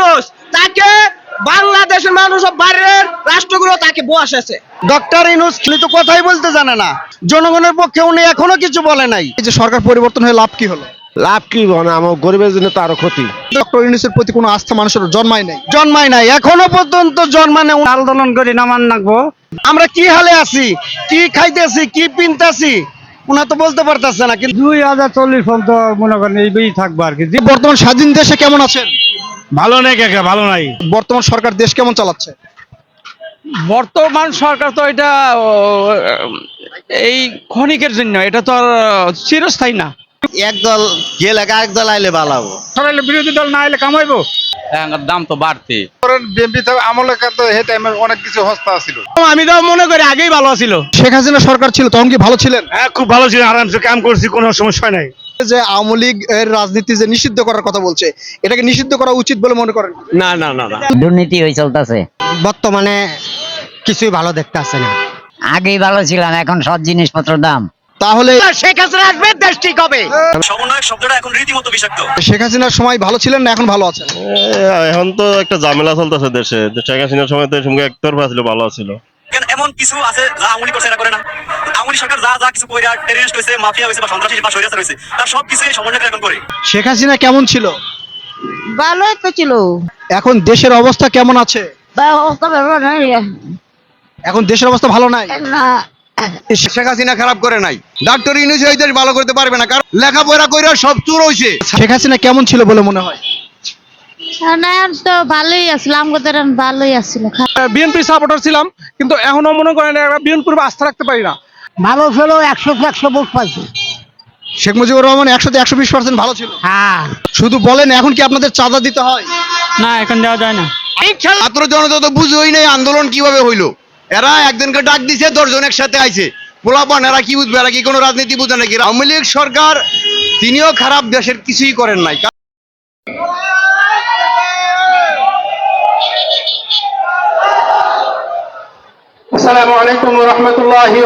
ইউনুস তাকে বাংলাদেশের মানুষ বাইরের রাষ্ট্রগুলো তাকে বসেছে ডক্টর ইনুস উনি তো কথাই বলতে জানে না। জনগণের পক্ষে উনি এখনও কিছু বলে নাই। এই যে সরকার পরিবর্তন হয়ে লাভ কি হলো? লাভ কি মানে আমার গরিবের জন্য তো আরও ক্ষতি। ডক্টর ইউনুসের প্রতি কোনো আস্থা মানুষের জন্মায় নাই। জন্মায় নাই। এখনও পর্যন্ত জন্মানে আন্দোলন করে নামান নাকবো। আমরা কি হালে আছি? কি খাইতেছি? কি পিনতেছি? উনা তো বলতে পারতেছে না কিন্তু দুই হাজার চল্লিশ পর্যন্ত মনে করেন এই বেই থাকব আর কি। যে বর্তমান স্বাধীন দেশে কেমন আছেন? ভালো নেই কাকা ভালো নাই। বর্তমান সরকার দেশ কেমন চালাচ্ছে? বর্তমান সরকার তো এটা এই ক্ষণিকের জন্য এটা তো চিরস্থায়ী না। একদল গেলে এক দল আইলে ভালো হব। সরাইলে বিরোধী দল না এলে কামাইবো? দাম তো বাড়তি। বিএনপি আমলে তো হে টাইমে অনেক কিছু হস্তা ছিল। আমি তো মনে করি আগেই ভালো ছিল। শেখ হাসিনা সরকার ছিল তখন কি ভালো ছিলেন? হ্যাঁ খুব ভালো ছিল আরামসে কাম করছি কোনো সমস্যা নাই। যে আওয়ামী লীগ এর রাজনীতি যে নিষিদ্ধ করার কথা বলছে এটাকে নিষিদ্ধ করা উচিত বলে মনে করেন? না না না না। দুর্নীতি হয়ে চলতেছে। বর্তমানে কিছুই ভালো দেখতে আসছে না। আগেই ভালো ছিলাম এখন সব জিনিসপত্র দাম। তাহলে শেখ হাসিনা আসবে দেশ ঠিক হবে। শেখ হাসিনার সময় ভালো ছিলেন না এখন ভালো আছেন? এখন তো একটা ঝামেলা চলতেছে দেশে। শেখ হাসিনার সময় তো সঙ্গে একতরফা ছিল ভালো ছিল। কেন এমন কিছু আছে যা আমলি করছে এরা করে না? আমলি সরকার যা যা কিছু কইরা টেররিস্ট হয়েছে মাফিয়া হয়েছে বা সন্ত্রাসী বা স্বৈরাচার হয়েছে তার সব কিছু এই সমন্বয় এখন করে। শেখ হাসিনা কেমন ছিল? ভালোই তো ছিল। এখন দেশের অবস্থা কেমন আছে? অবস্থা ভালো নাই। এখন দেশের অবস্থা ভালো নাই? না। শেখ হাসিনা খারাপ করে নাই। ডাক্তার ইউনুস এই দেশ ভালো করতে পারবে না কারণ লেখাপড়া কইরা সব চুর হইছে। শেখ হাসিনা কেমন ছিল বলে মনে হয়? না তো ভালোই আছিল ভালোই আছিল। বিএনপি সাপোর্টার ছিলাম কিন্তু এখনও মনে করেন বিএনপির আস্থা রাখতে পারি না। ভালো ছিল একশো একশো ভোট পাইছে। শেখ মুজিবুর রহমান একশোতে একশো বিশ পার্সেন্ট ভালো ছিল। হ্যাঁ। শুধু বলেন এখন কি আপনাদের চাঁদা দিতে হয়? না এখন যাওয়া যায় না। ছাত্র জনতা তো বুঝোই নাই আন্দোলন কীভাবে হইল। এরা একদিনকে ডাক দিছে দশজন একসাথে আইছে। পোলাপান এরা কি বুঝবে? এরা কি কোনো রাজনীতি বুঝে নাকি? আওয়ামী লীগ সরকার তিনিও খারাপ দেশের কিছুই করেন নাই। আলাইকুম রহমতুল্লাহি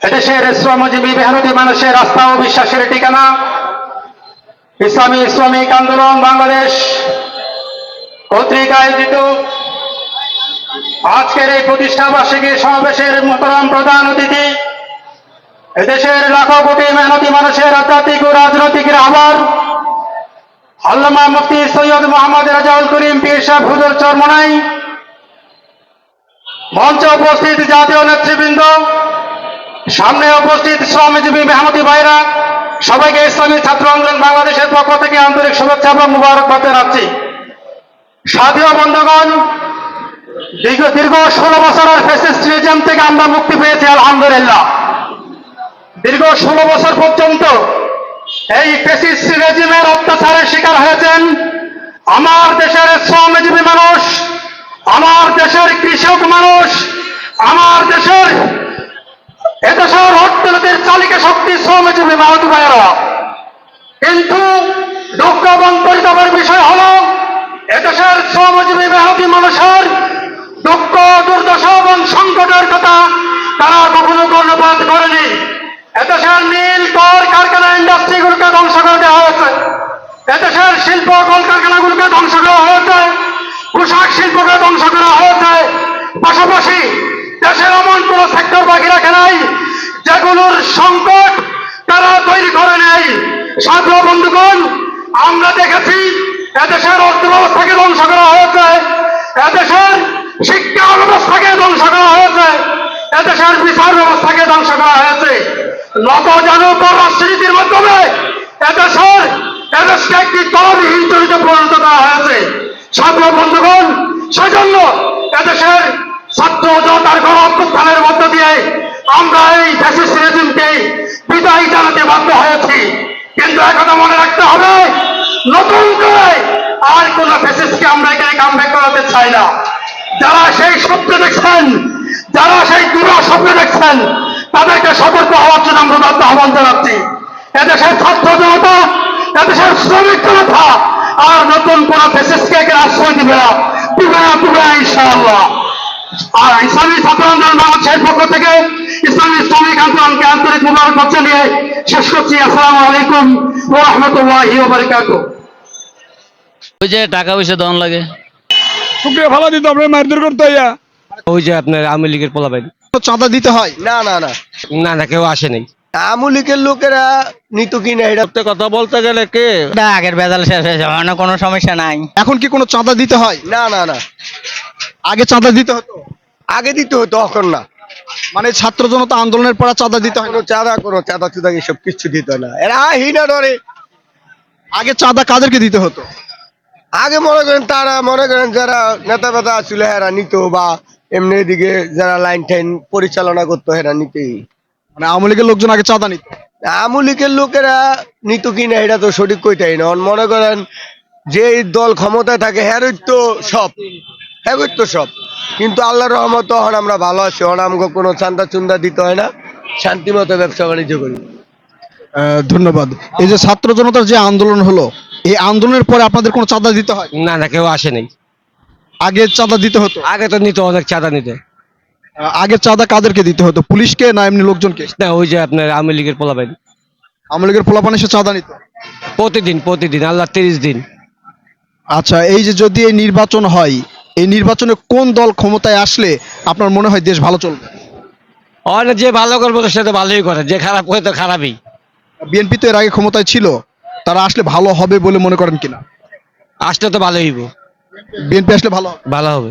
এদেশের শ্রমজীবী মেহনতি মানুষের আস্থা ও বিশ্বাসের ঠিকানা। ইসলামী শ্রমিক আন্দোলন বাংলাদেশ কর্তৃক আয়োজিত। আজকের এই প্রতিষ্ঠা বার্ষিকী সমাবেশের মোহতরাম প্রধান অতিথি, এদেশের লাখো কোটি মেহনতি মানুষের আধ্যাত্মিক ও রাজনৈতিক রাহবার আল্লামা মুফতি সৈয়দ মোহাম্মদ রাজাউল করিম পীর সাহেব হুজুর চরমনাই মঞ্চে উপস্থিত জাতীয় নেতৃবৃন্দ, সামনে উপস্থিত শ্রমজীবী মেহমতি ভাইরা, সবাইকে ইসলামী ছাত্র আন্দোলন বাংলাদেশের পক্ষ থেকে আন্তরিক শুভেচ্ছা এবং মুবারকবাদ জানাচ্ছি। সাথীয় বন্ধুগণ, দীর্ঘ দীর্ঘ ষোলো বছরের ফেসিস্ট্রিজম থেকে আমরা মুক্তি পেয়েছি, আলহামদুলিল্লাহ। দীর্ঘ ষোলো বছর পর্যন্ত এই ফেসিস্ট রেজিমের অত্যাচারের শিকার হয়েছেন আমার দেশের শ্রমজীবী মানুষ আমার দেশের কৃষক মানুষ, আমার দেশের এদেশের অর্থনীতির চালিকা শক্তি শ্রমজীবী মানুষ ভাইয়েরা। কিন্তু দুঃখ এবং পরিতাপের বিষয় হল এদেশের শ্রমজীবী মেহতি মানুষের দুঃখ, দুর্দশা এবং সংকটের কথা তারা কখনো কর্ণপাত করেনি। এদেশের নীল কর কারখানা ইন্ডাস্ট্রিগুলোকে ধ্বংস করে দেওয়া হয়েছে। এদেশের শিল্প কলকারখানাগুলোকে ধ্বংস করা পাশাপাশি দেশের এমন কোন সেক্টর বাকি রাখে নাই, যেগুলোর সংকট তারা তৈরি করে নেই ছাত্র বন্ধুগণ, আমরা দেখেছি এদেশের অর্থ ব্যবস্থাকে ধ্বংস করা হয়েছে, এদেশের শিক্ষা ব্যবস্থাকে ধ্বংস করা হয়েছে, এদেশের বিচার ব্যবস্থাকে ধ্বংস করা হয়েছে। নবজাগরণ রাজনীতির মাধ্যমে এদেশের, এদেশকে একটি দলবিহীন চরিত্রে পরিণত করা হয়েছে। ছাত্র বন্ধুগণ, সেজন্য এদেশের ছাত্র জনতার গণ মধ্য দিয়ে আমরা এই ফ্যাসিস্ট রেজিমকে বিদায় জানাতে বাধ্য হয়েছি। কিন্তু একথা মনে রাখতে হবে, নতুন করে আর কোন ফ্যাসিস্টকে আমরা এখানে কামব্যাক করাতে চাই না। যারা সেই স্বপ্ন দেখছেন, যারা সেই দূরা স্বপ্ন দেখছেন, তাদেরকে সতর্ক হওয়ার জন্য আমরা তাদের আহ্বান জানাচ্ছি। এদেশের ছাত্র জনতা, এদেশের শ্রমিক জনতা, আর নতুন কোন ফেসিসকে আশ্রয় দিবে না। দিবে না, ইনশাআল্লাহ। আর ইসলামী ছাত্র আন্দোলন বাংলাদেশের পক্ষ থেকে ইসলামী শ্রমিক আন্দোলনকে আন্তরিক মুবারক জানিয়ে শেষ করছি। আসসালামু আলাইকুম ওয়া রাহমাতুল্লাহি ওয়া বারাকাতুহু। ওই যে টাকা পয়সা দন লাগে। শুক্রিয়া ভালো দিত আপনি মারধর করতে ইয়া। ওই যে আপনার আওয়ামী লীগের পোলাপাইন। চাঁদা দিতে হয়। না না না। না না কেউ আসে নাই। আমলিকের লোকেরা নিত কিনা এটা কথা বলতে গেলে কে? আগের বেজাল শেষ হয়েছে কোনো সমস্যা নাই। এখন কি কোনো চাঁদা দিতে হয়? না না না। আগে চাঁদা দিতে হতো? আগে দিতে হতো এখন না। মানে ছাত্র জনতা আন্দোলনের পর চাঁদা দিতে হয়। চাঁদা কোনো চাঁদা চুদা এসব কিচ্ছু দিত না। এরা হিনা ধরে আগে চাঁদা কাদেরকে দিতে হতো? আগে মনে করেন তারা মনে করেন যারা নেতা বেতা ছিল এরা নিত বা এমনি এদিকে যারা লাইন টাইন পরিচালনা করতো এরা নিতেই। মানে আওয়ামী লীগের লোকজন আগে চাঁদা নিত? আমলিকের লোকেরা নিত কিনা এটা তো সঠিক কইতাই না। মনে করেন যে দল ক্ষমতায় থাকে হ্যাঁ তো সব। হ্যাঁ তো সব। কিন্তু আল্লাহর রহমত তখন আমরা ভালো আছি। অন আমাকে কোনো চান্দা চুন্দা দিতে হয় না। শান্তি মতো ব্যবসা বাণিজ্য করি। আহ, ধন্যবাদ। এই যে ছাত্র জনতার যে আন্দোলন হলো এই আন্দোলনের পরে আপনাদের কোনো চাঁদা দিতে হয়? না না কেউ আসে নাই। আগে চাঁদা দিতে হতো? আগে তো নিত অনেক চাঁদা নিতে। আগে চাঁদা কাদেরকে দিতে হতো? পুলিশকে না এমনি লোকজনকে? না ওই যে আপনার আওয়ামী লীগের পোলাপাইন। আওয়ামী লীগের পোলাপান এসে চাঁদা নিত? প্রতিদিন প্রতিদিন আল্লাহ তিরিশ দিন। আচ্ছা এই যে যদি এই নির্বাচন হয় এই নির্বাচনে কোন দল ক্ষমতায় আসলে আপনার মনে হয় দেশ ভালো চলবে? অনেক যে ভালো করব সে তো ভালোই করে যে খারাপ করে তো খারাপই। বিএনপি তো এর আগে ক্ষমতায় ছিল তারা আসলে ভালো হবে বলে মনে করেন কিনা? আসলে তো ভালোই হইব। বিএনপি আসলে ভালো ভালো হবে।